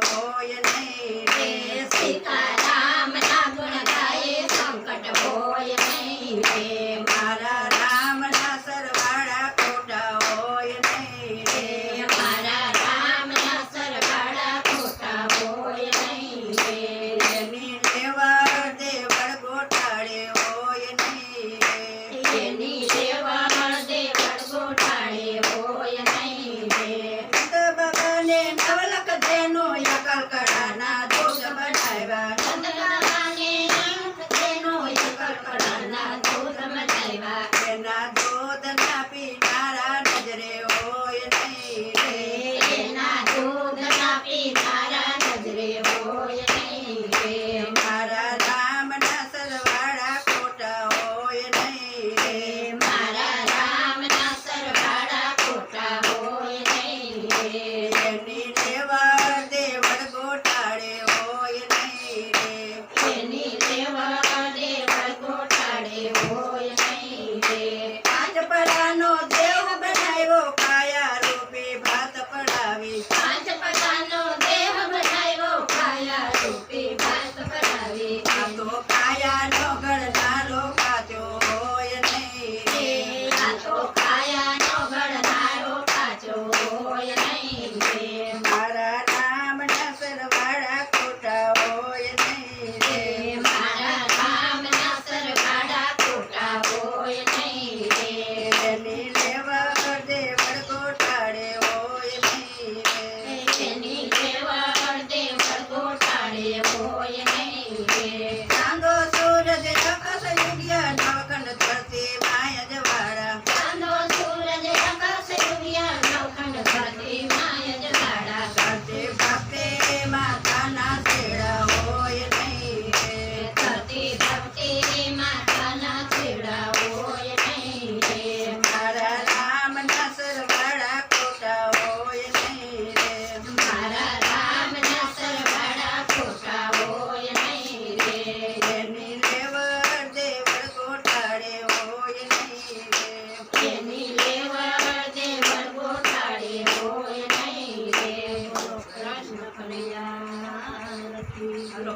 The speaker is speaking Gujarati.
ભોય નહીં સંકટ ભોય નહીં રે. મારા i papaya